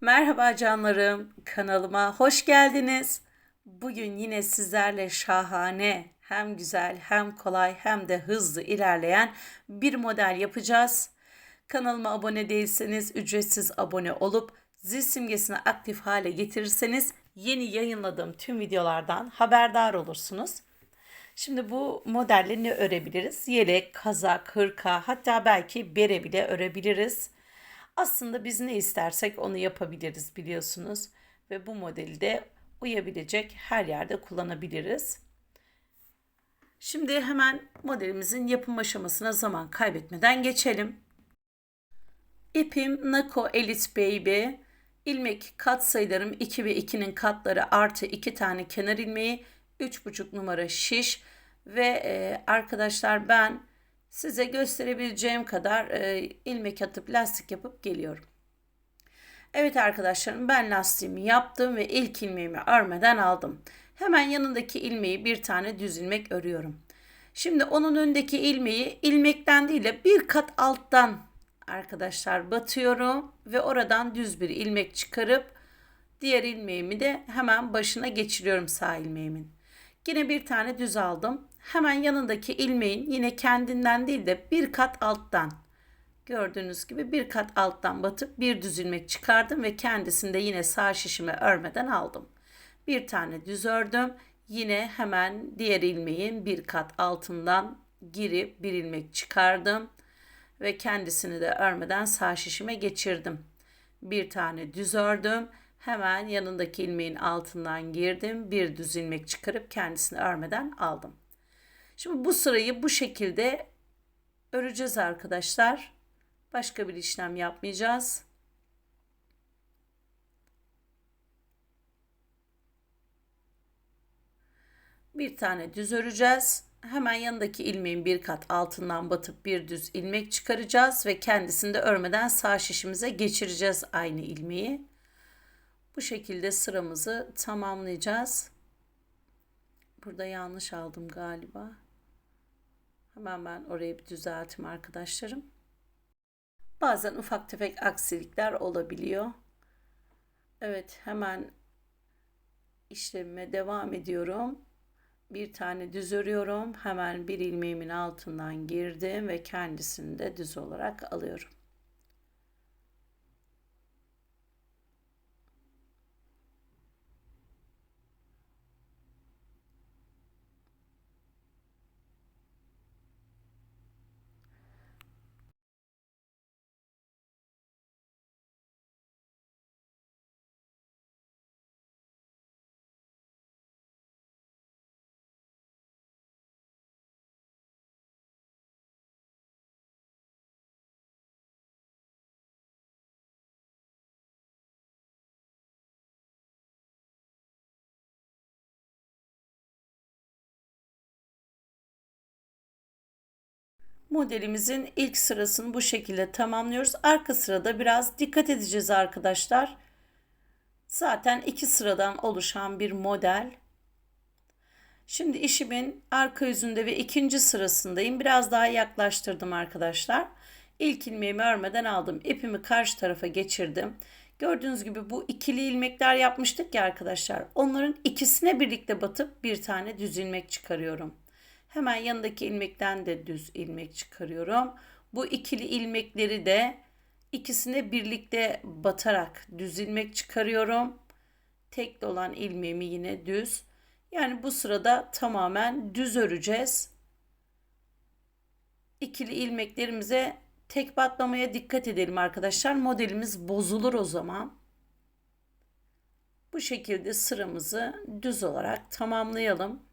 Merhaba canlarım, kanalıma hoş geldiniz. Bugün yine sizlerle şahane, hem güzel, hem kolay, hem de hızlı ilerleyen bir model yapacağız. Kanalıma abone değilseniz ücretsiz abone olup zil simgesini aktif hale getirirseniz yeni yayınladığım tüm videolardan haberdar olursunuz. Şimdi bu modelle ne örebiliriz? Yelek, kazak, hırka hatta belki bere bile örebiliriz. Aslında biz ne istersek onu yapabiliriz biliyorsunuz. Ve bu modeli de uyabilecek her yerde kullanabiliriz. Şimdi hemen modelimizin yapım aşamasına zaman kaybetmeden geçelim. İpim Nako Elite Baby. İlmek kat sayılarım 2 ve 2'nin katları artı 2 tane kenar ilmeği 3,5 numara şiş ve e, arkadaşlar ben size gösterebileceğim kadar e, ilmek atıp lastik yapıp geliyorum. Evet arkadaşlarım ben lastiğimi yaptım ve ilk ilmeğimi örmeden aldım. Hemen yanındaki ilmeği bir tane düz ilmek örüyorum. Şimdi onun önündeki ilmeği ilmekten değil de bir kat alttan arkadaşlar batıyorum ve oradan düz bir ilmek çıkarıp diğer ilmeğimi de hemen başına geçiriyorum sağ ilmeğimin. Yine bir tane düz aldım. Hemen yanındaki ilmeğin yine kendinden değil de bir kat alttan gördüğünüz gibi bir kat alttan batıp bir düz ilmek çıkardım ve kendisini de yine sağ şişime örmeden aldım. Bir tane düz ördüm. Yine hemen diğer ilmeğin bir kat altından girip bir ilmek çıkardım ve kendisini de örmeden sağ şişime geçirdim. Bir tane düz ördüm. Hemen yanındaki ilmeğin altından girdim. Bir düz ilmek çıkarıp kendisini örmeden aldım. Şimdi bu sırayı bu şekilde öreceğiz arkadaşlar. Başka bir işlem yapmayacağız. Bir tane düz öreceğiz. Hemen yanındaki ilmeğin bir kat altından batıp bir düz ilmek çıkaracağız ve kendisini de örmeden sağ şişimize geçireceğiz aynı ilmeği. Bu şekilde sıramızı tamamlayacağız. Burada yanlış aldım galiba. Hemen ben orayı bir düzelteyim arkadaşlarım. Bazen ufak tefek aksilikler olabiliyor. Evet hemen işlemime devam ediyorum. Bir tane düz örüyorum. Hemen bir ilmeğimin altından girdim ve kendisini de düz olarak alıyorum. Modelimizin ilk sırasını bu şekilde tamamlıyoruz. Arka sırada biraz dikkat edeceğiz arkadaşlar. Zaten iki sıradan oluşan bir model. Şimdi işimin arka yüzünde ve ikinci sırasındayım. Biraz daha yaklaştırdım arkadaşlar. İlk ilmeğimi örmeden aldım. İpimi karşı tarafa geçirdim. Gördüğünüz gibi bu ikili ilmekler yapmıştık ya arkadaşlar. Onların ikisine birlikte batıp bir tane düz ilmek çıkarıyorum. Hemen yanındaki ilmekten de düz ilmek çıkarıyorum. Bu ikili ilmekleri de ikisine birlikte batarak düz ilmek çıkarıyorum. Tekli olan ilmeğimi yine düz. Yani bu sırada tamamen düz öreceğiz. İkili ilmeklerimize tek batmamaya dikkat edelim arkadaşlar. Modelimiz bozulur o zaman. Bu şekilde sıramızı düz olarak tamamlayalım.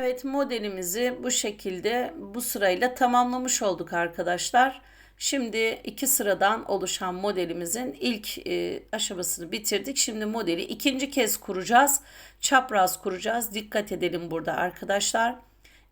Evet modelimizi bu şekilde bu sırayla tamamlamış olduk arkadaşlar. Şimdi iki sıradan oluşan modelimizin ilk e, aşamasını bitirdik. Şimdi modeli ikinci kez kuracağız. Çapraz kuracağız. Dikkat edelim burada arkadaşlar.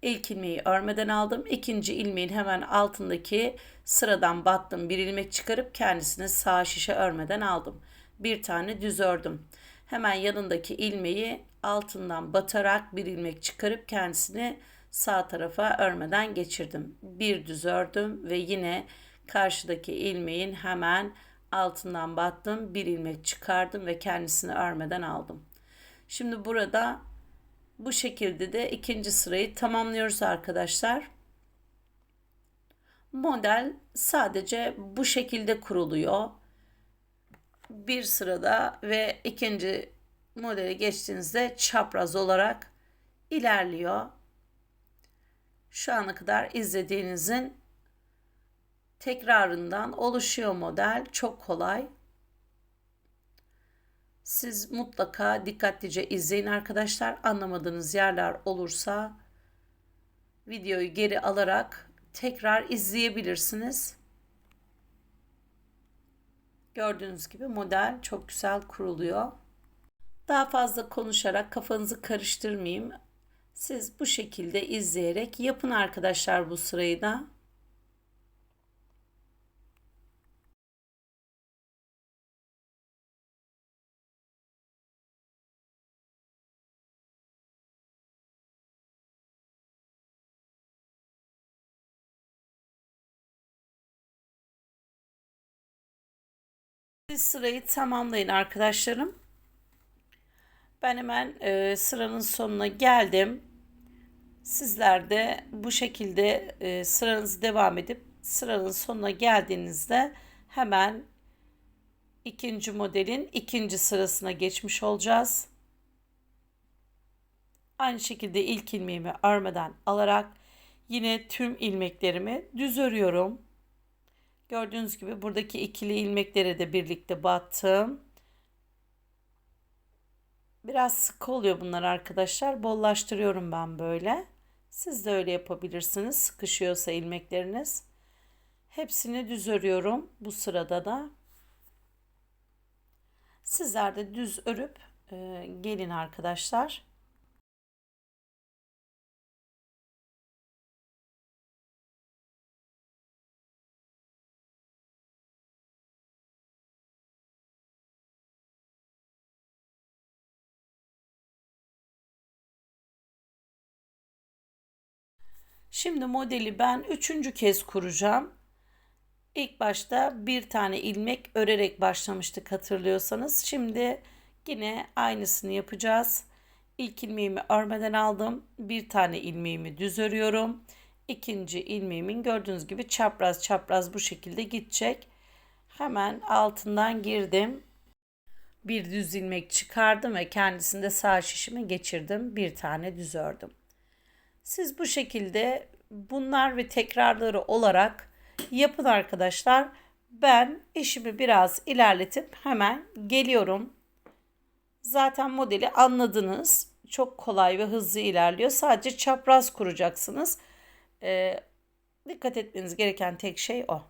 İlk ilmeği örmeden aldım. İkinci ilmeğin hemen altındaki sıradan battım. Bir ilmek çıkarıp kendisini sağ şişe örmeden aldım. Bir tane düz ördüm. Hemen yanındaki ilmeği altından batarak bir ilmek çıkarıp kendisini sağ tarafa örmeden geçirdim. Bir düz ördüm ve yine karşıdaki ilmeğin hemen altından battım. Bir ilmek çıkardım ve kendisini örmeden aldım. Şimdi burada bu şekilde de ikinci sırayı tamamlıyoruz arkadaşlar. Model sadece bu şekilde kuruluyor. Bir sırada ve ikinci modele geçtiğinizde çapraz olarak ilerliyor. Şu ana kadar izlediğinizin tekrarından oluşuyor model. Çok kolay. Siz mutlaka dikkatlice izleyin arkadaşlar. Anlamadığınız yerler olursa videoyu geri alarak tekrar izleyebilirsiniz. Gördüğünüz gibi model çok güzel kuruluyor. Daha fazla konuşarak kafanızı karıştırmayayım. Siz bu şekilde izleyerek yapın arkadaşlar bu sırayı da. Siz sırayı tamamlayın arkadaşlarım. Ben hemen e, sıranın sonuna geldim. Sizler de bu şekilde e, sıranızı devam edip sıranın sonuna geldiğinizde hemen ikinci modelin ikinci sırasına geçmiş olacağız. Aynı şekilde ilk ilmeğimi örmeden alarak yine tüm ilmeklerimi düz örüyorum. Gördüğünüz gibi buradaki ikili ilmekleri de birlikte battım. Biraz sık oluyor bunlar arkadaşlar. Bollaştırıyorum ben böyle. Siz de öyle yapabilirsiniz. Sıkışıyorsa ilmekleriniz. Hepsini düz örüyorum bu sırada da. Sizler de düz örüp e, gelin arkadaşlar. Şimdi modeli ben üçüncü kez kuracağım. İlk başta bir tane ilmek örerek başlamıştık hatırlıyorsanız. Şimdi yine aynısını yapacağız. İlk ilmeğimi örmeden aldım. Bir tane ilmeğimi düz örüyorum. İkinci ilmeğimin gördüğünüz gibi çapraz çapraz bu şekilde gidecek. Hemen altından girdim. Bir düz ilmek çıkardım ve kendisinde sağ şişimi geçirdim. Bir tane düz ördüm. Siz bu şekilde bunlar ve tekrarları olarak yapın arkadaşlar. Ben işimi biraz ilerletip hemen geliyorum. Zaten modeli anladınız. Çok kolay ve hızlı ilerliyor. Sadece çapraz kuracaksınız. Ee, dikkat etmeniz gereken tek şey o.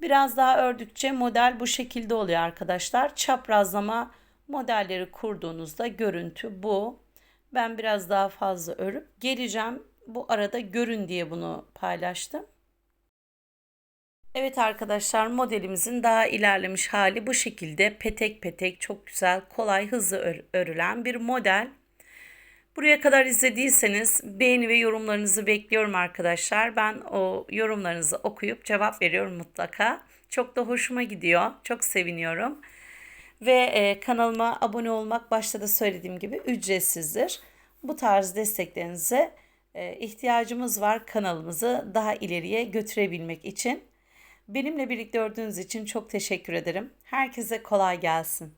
Biraz daha ördükçe model bu şekilde oluyor arkadaşlar. Çaprazlama modelleri kurduğunuzda görüntü bu. Ben biraz daha fazla örüp geleceğim. Bu arada görün diye bunu paylaştım. Evet arkadaşlar modelimizin daha ilerlemiş hali bu şekilde petek petek çok güzel kolay hızlı örülen bir model. Buraya kadar izlediyseniz beğeni ve yorumlarınızı bekliyorum arkadaşlar. Ben o yorumlarınızı okuyup cevap veriyorum mutlaka. Çok da hoşuma gidiyor. Çok seviniyorum. Ve e, kanalıma abone olmak başta da söylediğim gibi ücretsizdir. Bu tarz desteklerinize ihtiyacımız var kanalımızı daha ileriye götürebilmek için. Benimle birlikte gördüğünüz için çok teşekkür ederim. Herkese kolay gelsin.